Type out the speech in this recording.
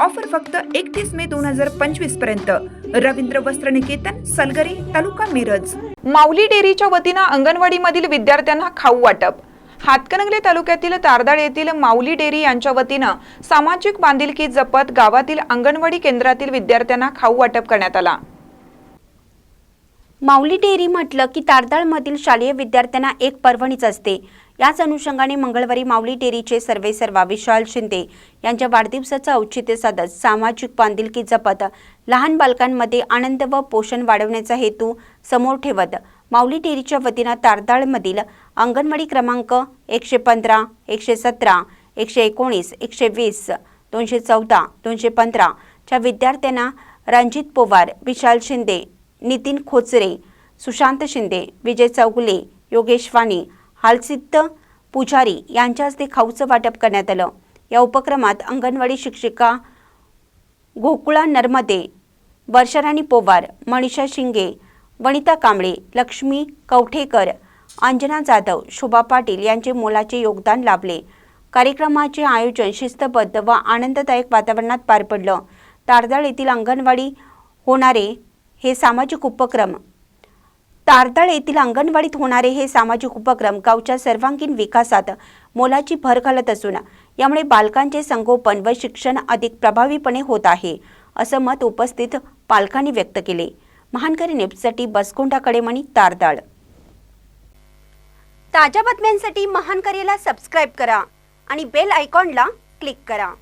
Offer फक्त एकतीस मे दोन हजार पंचवीसपर्यंत. रवींद्र वस्त्र निकेतन सलगरी तालुका मिरज. माऊली डेअरीच्या वतीनं अंगणवाडीमधील विद्यार्थ्यांना खाऊ वाटप. हातकणंगले तालुक्यातील तारदाळ येथील माऊली डेअरी यांच्या वतीनं सामाजिक बांधिलकी जपत गावातील अंगणवाडी केंद्रातील विद्यार्थ्यांना खाऊ वाटप करण्यात आला. माऊली डेअरी म्हटलं की तारदाळमधील शालेय विद्यार्थ्यांना एक पर्वणीच असते. याच अनुषंगाने मंगळवारी माऊली डेअरीचे सर्वेसर्वा विशाल शिंदे यांच्या वाढदिवसाचं औचित्य साधत सामाजिक बांधिलकी जपत लहान बालकांमध्ये आनंद व पोषण वाढवण्याचा हेतू समोर ठेवत माऊली डेअरीच्या वतीनं तारदाळमधील अंगणवाडी क्रमांक एकशे पंधरा एकशे सतरा एकशे एकोणीस एकशे वीस दोनशे चौदा दोनशे पंधराच्या विद्यार्थ्यांना रणजित पोवार विशाल शिंदे नितीन खोचरे सुशांत शिंदे विजय चौगुले योगेश वाणी हालसिद्ध पुजारी यांच्या हस्ते खाऊचं वाटप करण्यात आलं. या उपक्रमात अंगणवाडी शिक्षिका गोकुळा नर्मदे वर्षाराणी पोवार मनीषा शिंगे वनिता कांबळे लक्ष्मी कवठेकर अंजना जाधव शोभा पाटील यांचे मोलाचे योगदान लाभले. कार्यक्रमाचे आयोजन शिस्तबद्ध व आनंददायक वातावरणात पार पडलं. तारदाळ येथील अंगणवाडी होणारे हे सामाजिक उपक्रम. तारदाळ येथील अंगणवाडीत होणारे हे सामाजिक उपक्रम गावच्या सर्वांगीण विकासात मोलाची भर घालत असून यामुळे बालकांचे संगोपन व शिक्षण अधिक प्रभावीपणे होत आहे असं मत उपस्थित पालकांनी व्यक्त केले. महानकरी नेपसाठी बसकोंडा कडेमणी तारदाळ ताज्या बातम्यांसाठी महानकरीला सबस्क्राईब करा आणि बेल आयकॉनला क्लिक करा.